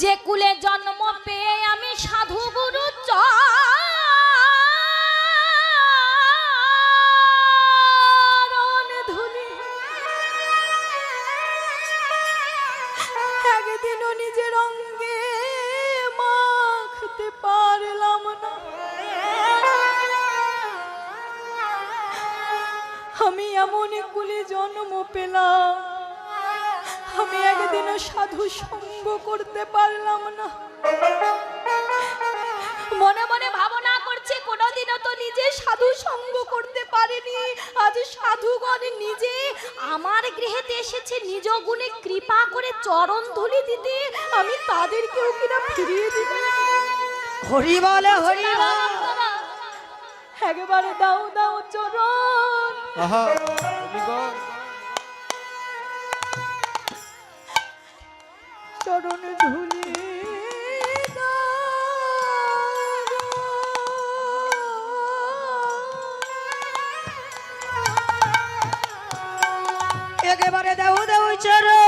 যে কুলে জ কৃপা করে চরণ ধুলি দিতে আমি তাদেরকেও কিনা ফিরিয়ে দিব। হরি বলে হরি একেবারে দাও দাও চরণ। চরণ ধুলি একেবারে দাও দাও চরণ।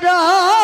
করা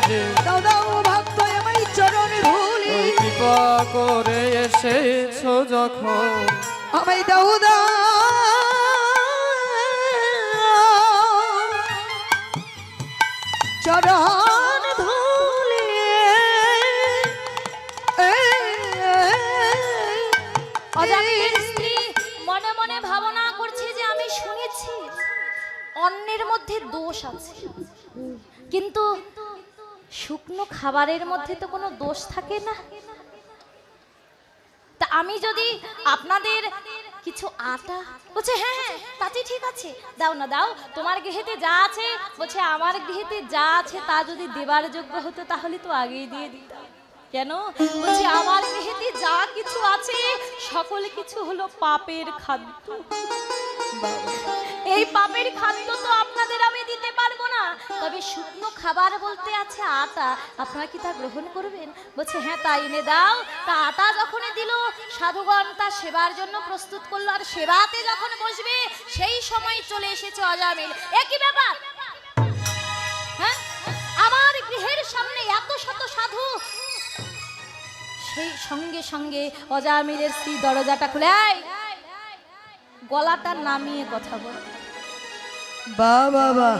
করে দাদাও ভক্ত আমায় চরণ ধুলি। কৃপা করে এসেছ যখন। আমায় দাও চরণ ধুলি। অজামিলের স্ত্রী মনে মনে ভাবনা করছে যে আমি শুনেছি অন্যের মধ্যে দোষ আছে। কিন্তু শুকনো খাবারের মধ্যে তো কোনো দোষ থাকে না। তা আমি যদি আপনাদের কিছু আটা, বলছে হ্যাঁ হ্যাঁ তাতে ঠিক আছে, দাও না, দাও, তোমার গৃহেতে যা আছে, বলছে, আমার গৃহেতে যা আছে তা যদি দেবার যোগ্য হতো তাহলে তো আগেই দিয়ে দিতাম। কেন? বলছে, আমার গৃহেতে যা কিছু আছে, সকল কিছু হলো পাপের খাদ্য। এই পাপের খাদ্য তো আপনাদের আমি দিতে পারব না। তবে শুকনো খাবার বলতে আছে আটা। আপনারা কি তা গ্রহণ করবেন? বলছে হ্যাঁ তা এনে দাও। তা আটা যখন দিল, সাধুগণ তা সেবার জন্য প্রস্তুত করল, আর সেবাতে যখন বসবে, সেই সময় চলে এসেছে অজামিল। একই ব্যাপার? হ্যাঁ? আমার গৃহের সামনে এত শত সাধু। সেই সঙ্গে সঙ্গে অজামিলের স্ত্রী দরজাটা খুলে গলাটা নামিয়ে কথা বল বা বাবা।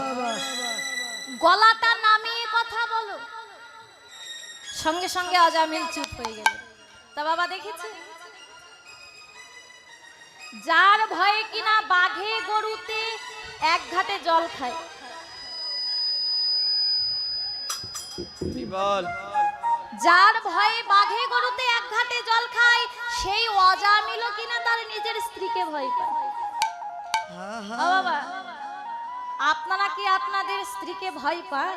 গলাটা নামিয়ে কথা বলো। সঙ্গে সঙ্গে অজামিল চুপ হয়ে গেল। তা বাবা দেখেছে? যার ভয়ে কিনা বাঘে গরুতে এক ঘাটে জল খায়। বল যার ভয়ে বাঘে গরুতে এক ঘাটে জল খায় সেই অজামিলও কিনা তার নিজের স্ত্রীকে ভয় পায়। বাবা আপনারা কি আপনাদের স্ত্রীকে ভয় পান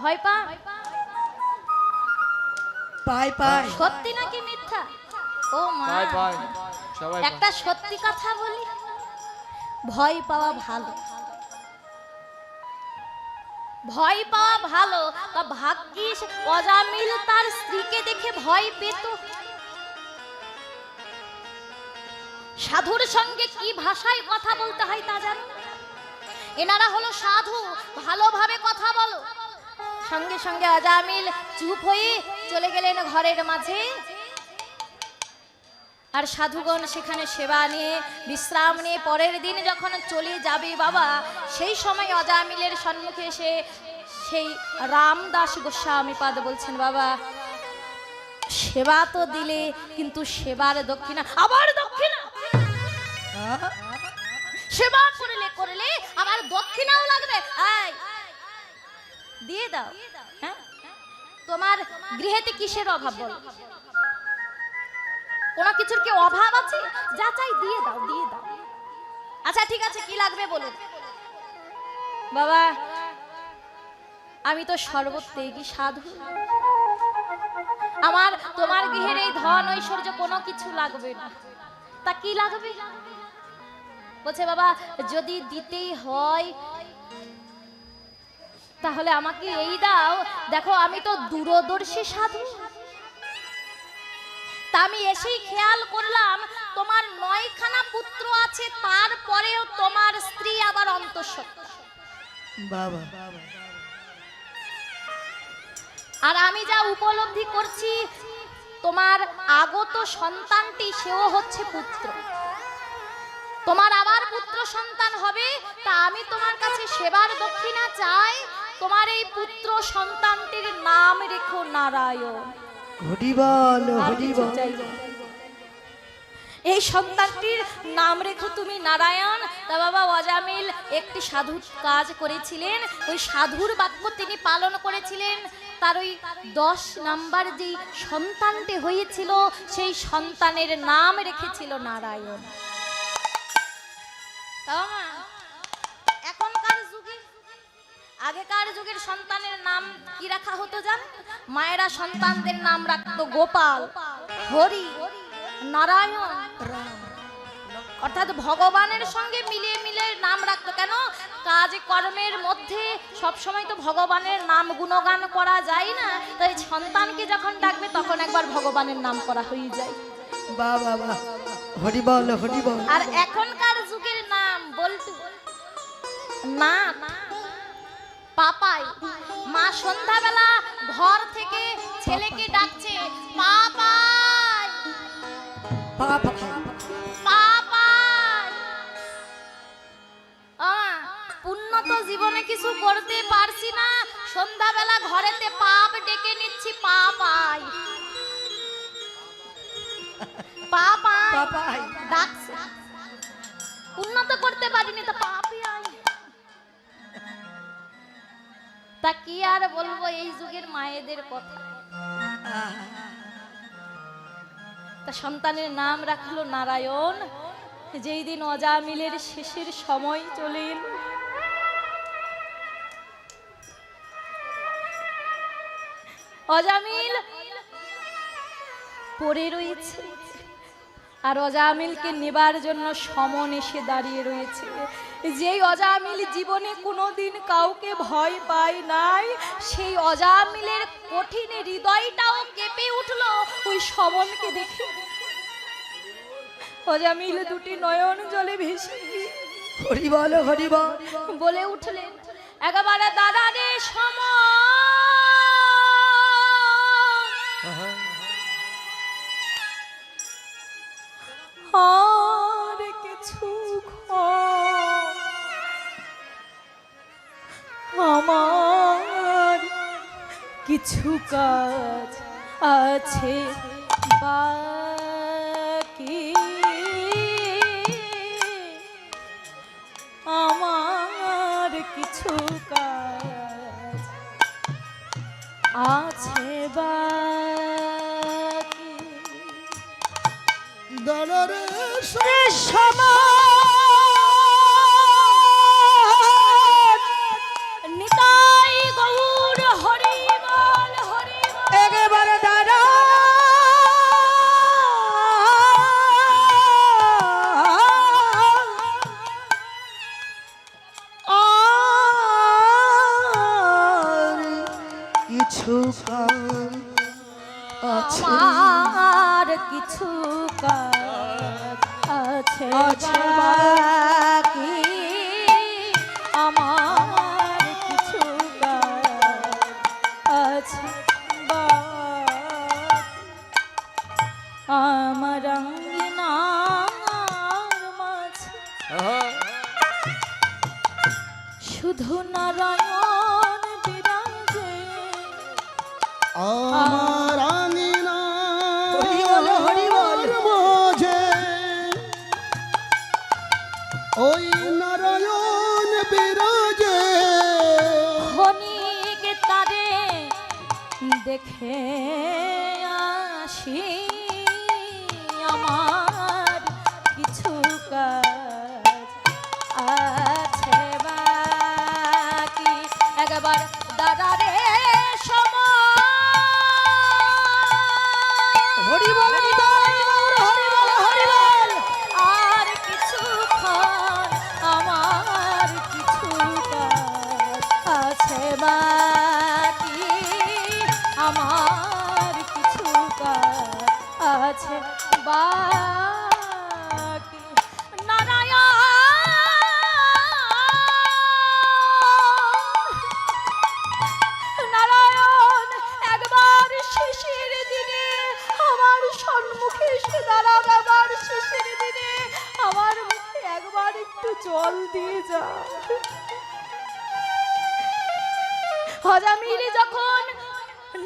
ভয় পায় পাই পাই। সত্যি নাকি মিথ্যা? ও মা। একটা সত্যি কথা বলি। ভয় পাওয়া ভালো। ভয় পাওয়া ভালো। তা ভাগ্যিস অজামিল তার স্ত্রীকে দেখে ভয় পেত। সাধুর সঙ্গে কি ভাষায় কথা বলতে হয় তা জানো? এনারা হলো সাধু, ভালোভাবে কথা বলো। সঙ্গে সঙ্গে অজামিল চুপ হয়ে চলে গেলেন ঘরের মাঝে। আর সাধুগণ সেখানে সেবা নিয়ে, বিশ্রাম নিয়ে পরের দিন যখন চলে যাবে বাবা, সেই সময় অজামিলের সম্মুখে এসে সেই রামদাস গোস্বামী পাদ বলছেন, বাবা, সেবা তো দিলে, কিন্তু সেবার দক্ষিণা আবার সেবা করলে করলে আবার দক্ষিণাও লাগবে। দিয়ে দাও। হ্যাঁ? তোমার গৃহেতে কিসের অভাব বলো? কোনো কিছুর কি অভাব আছে? যা চাই দিয়ে দাও দিয়ে দাও। আচ্ছা ঠিক আছে, কি লাগবে বলুন? বাবা, আমি তো সর্বত্যাগী সাধু। আমার, তোমার গৃহের এই ধন ঐশ্বর্য কোনো কিছু লাগবে না। তা কি লাগবে? বলছে বাবা যদি দিতেই হয় তাহলে আমাকে এই দাও। দেখো আমি তো দূরদর্শী সাধু। তা আমি এসেই খেয়াল করলাম তোমার নয়খানা পুত্র আছে তারপরেও তোমার স্ত্রী আবার অন্তঃসত্ত্বা। বাবা। আর আমি যা উপলব্ধি করছি তোমার আগত সন্তানটি সেও হচ্ছে পুত্র। তোমার আবার পুত্র সন্তান হবে তা আমি তোমার কাছে সেবার দক্ষিণা চাই। তোমার এই পুত্র সন্তানটির নাম রেখো নারায়ণ। এই সন্তানটির নাম রেখো তুমি নারায়ণ। তা বাবা অজামিল একটি সাধু কাজ করেছিলেন। ওই সাধুর বাক্য তিনি পালন করেছিলেন। তার ওই দশ নাম্বার যেই সন্তানটি হয়েছিল সেই সন্তানের নাম রেখেছিল নারায়ণ। এখনকার যুগে আগেকার যুগের সন্তানের নাম কি রাখা হতো জান? মায়েরা সন্তানদের নাম রাখতো গোপাল হরি নারায়ণ অর্থাৎ ভগবানের সঙ্গে মিলিয়ে মিলিয়ে নাম রাখতো কেন? কাজ কর্মের মধ্যে সব সময় তো ভগবানের নাম গুণগান করা যায় না। তাই সন্তানকে যখন ডাকবে তখন একবার ভগবানের নাম করা হয়ে যায়। বা বাবা হরি বল হরি বল। আর এখনকার না পাপাই মা সন্ধ্যাবেলা ঘর থেকে ছেলেকে ডাকছে পাপাই। পাপাই। পুণ্য তো জীবনে কিছু করতে পারছি না সন্ধ্যাবেলা ঘরেতে পাপ ডেকে নিচ্ছি পাপাই। পাপাই ডাকছে। উন্নত করতে পারিনি তো পাপই কি আর বলব এই যুগের মায়েদের কথা? তা সন্তানের নাম রাখল নারায়ণ। যেই দিন অজামিলের শেষের সময় চলে অজামিল পড়ে রয়েছে। আর অজামিলকে নেবার জন্য সমন এসে দাঁড়িয়ে রয়েছে। যেই অজামিল জীবনে কোনোদিন কাউকে ভয় পায় নাই সেই অজামিলের কঠিন হৃদয়টাও কেঁপে উঠল ওই সমনকে দেখে। অজামিল দুটি নয়ন জলে ভেসে গিয়ে হরি বল হরি বল। বলে উঠলেন একেবারে দাদা রে সম আর কিছু আমার কিছু কাজ আছে বাকি। আমার কিছু কাজ আছে বাকি। দলরে নিতাই আমার শুধু নারায়ণ বিরাজে। আমার মাঝে। ওই নারায়ণ বিরাজে। ক্ষণিক তারে দেখে হজামিলি যখন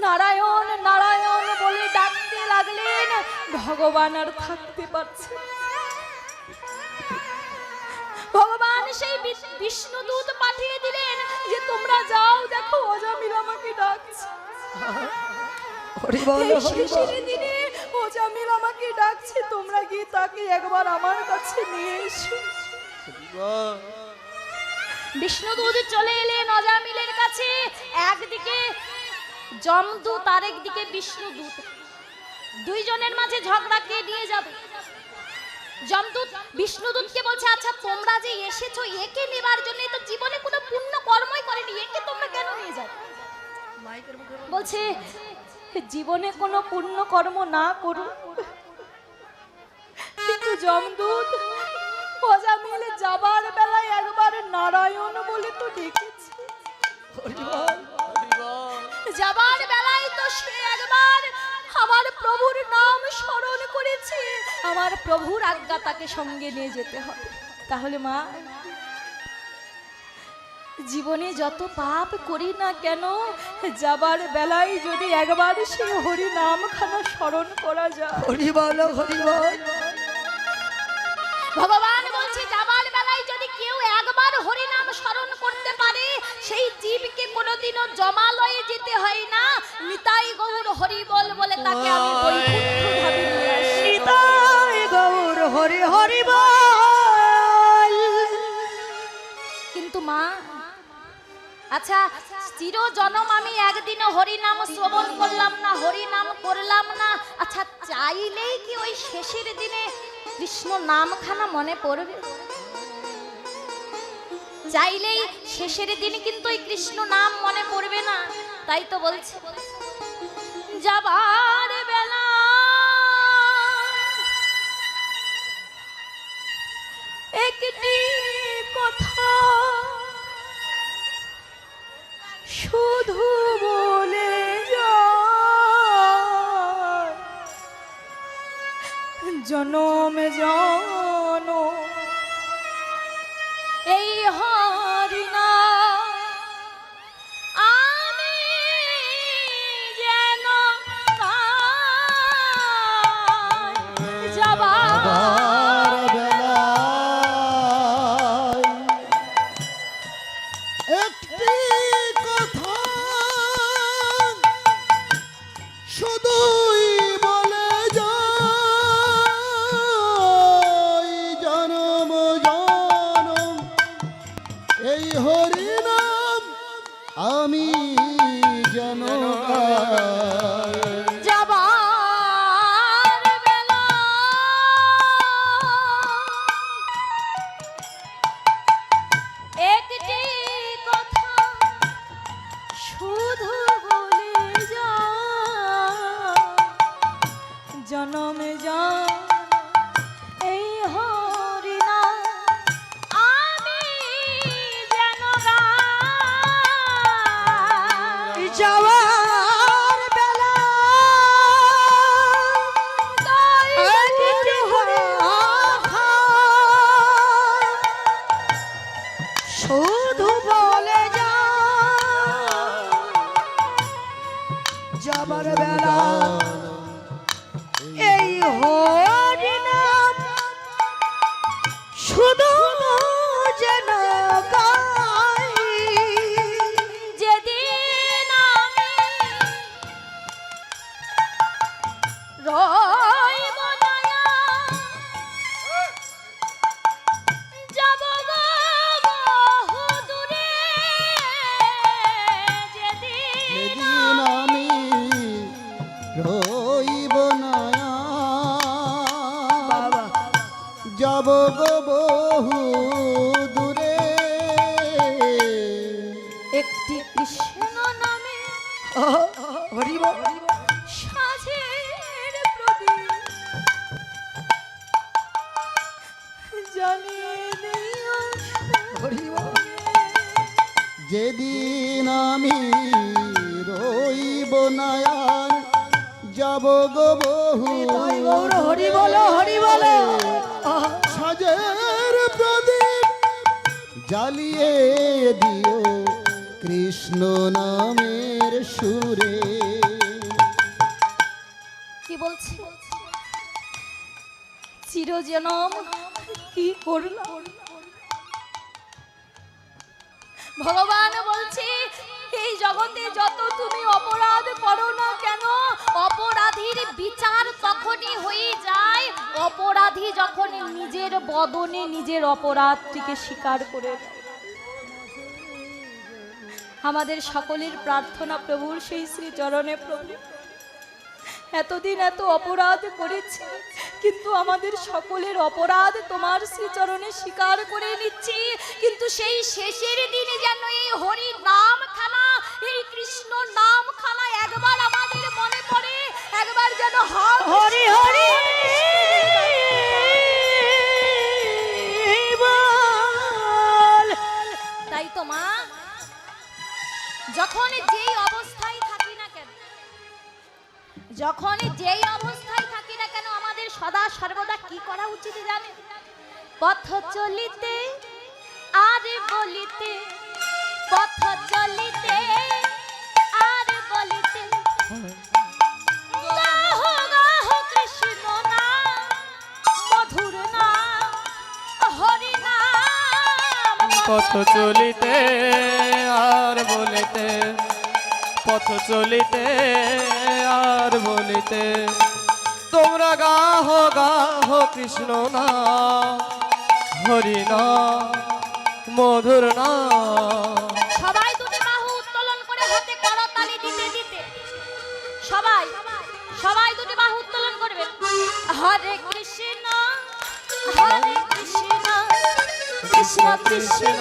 নারায়ণ নারায়ণ বলে ডাকতে লাগলেন ভগবান আর থাকতে পারছে ভগবান সেই বিষ্ণু বিষ্ণুদূত পাঠিয়ে দিলেন যে তোমরা যাও দেখো অজামিল আমাকে ডাকছে। হরি বল এই হরি বল। দিনে অজামিল আমাকে ডাকছে তোমরা গিয়ে তাকে একবার আমার কাছে নিয়ে এসো। বিষ্ণুদূত চলে এলেন অজামিলের কাছে। একদিকে যমদূত আরেকদিকে বিষ্ণুদূত। দুইজনের মাঝে ঝগড়া কে নিয়ে যাবে? যমদূত, বিষ্ণুদূতকে বলছে আচ্ছা তোমরা যে এসেছ, একে নেবার জন্য তো জীবনে কোনো পুণ্য কর্মই করেনি, একে তোমরা কেন নিয়ে যাবে বলছে, জীবনে কোনো পুণ্য কর্ম না করুন কিন্তু যমদূত অজামিলে যাবার বেলায় একবার নারায়ণ বলে তো ডেকেছে। যাবার বেলায় তো সে একবার আমার প্রভুর নাম স্মরণ করেছে। আমার প্রভুর আজ্ঞা তাকে সঙ্গে নিয়ে যেতে হবে। তাহলে মা জীবনে যত পাপ করি না কেন যাবার বেলায় যদি একবার সে হরি নাম খানা স্মরণ করা যায়। হরি বল হরি বল ভগবান বলছে যাবার বেলায় যদি কেউ একবার হরি নাম অনুসরণ করতে পারে সেই জীবকে কোনোদিনও জমালয়ে যেতে হয় না। নিতাই গৌর হরিবল বলে তাকে আমি বৈকুণ্ঠ ধামে নিয়ে আসি। নিতাই গৌর হরি হরি বল। কিন্তু মা আচ্ছা চির জনম আমি একদিনও হরি নাম শ্রবণ করলাম না হরি নাম করলাম না। আচ্ছা চাইলেই কি ওই শেষের দিনে কৃষ্ণ নামখানা মনে পড়বে। চাইলেই শেষের দিন কিন্তু ওই কৃষ্ণ নাম মনে পড়বে না, তাই তো বলছে। যাবার কৃষ্ণ নামের সুরে। কি বলছি? চিরজনম কি করলাম? ভগবান বলছে, এই জগতে যত তুমি অপরাধ করো না কেন, অপরাধীর বিচার তখনই হয়ে যায়। অপরাধী যখন নিজের বদনে নিজের অপরাধটিকে স্বীকার করে নেয়। আমাদের সকলের প্রার্থনা প্রভুর সেই শ্রী চরণে প্রভু। এতদিন এত অপরাধ করেছি, কিন্তু আমাদের সকলের অপরাধ তোমার শ্রীচরণে স্বীকার করে নিচ্ছি। কিন্তু সেই শেষের দিনে যেন এই হরি নাম খানা এই কৃষ্ণ নাম খানা একবার আমাদের মনে পড়ে, একবার যেন হরি হরি যখন যেই অবস্থায় থাকি না কেন, যখন যেই অবস্থায় থাকি না কেন, আমাদের সদা সর্বদা কি করা উচিত জানে পথ চলিতে, আর বলিতে, পথ চলিতে, আর বলিতে। পথ চলিতে আর বলিতে, পথ চলিতে আর বলিতে, তোমরা গাহ গাহ কৃষ্ণ না, হরি না, মধুর না। সবাই দুটি বাহু উত্তোলন করে হাতে করতালি দিতে দিতে, সবাই সবাই দুটি বাহু উত্তোলন করবে, হরে কৃষ্ণ হরে কৃষ্ণ কৃষ্ণ কৃষ্ণ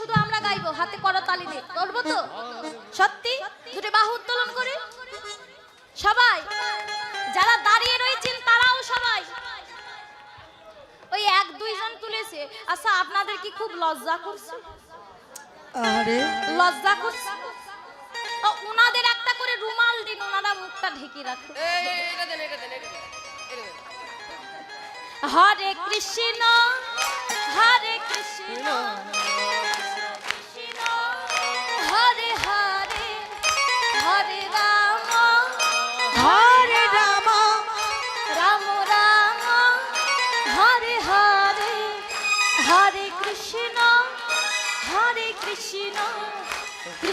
শুধু আমরা গাইবো হাতে করতালি দিয়ে। করব তো? সত্যি? দুটি বাহু উত্তোলন করে? সবাই যারা দাঁড়িয়ে রয়েছেন তারাও সবাই। ওই এক দুইজন তুলেছে। আচ্ছা আপনাদের কি খুব লজ্জা করছে? আরে। লজ্জা করছে? ও, উনাদের একটা করে রুমাল দিন ওনারা মুখটা ঢেকে রাখে হরে কৃষ্ণ হরে কৃষ্ণ।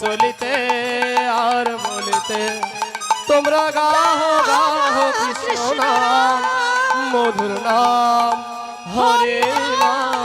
চলিতে আর বলিতে। তোমরা গাহ গাহ কৃষ্ণ নাম মধুর নাম হরে নাম।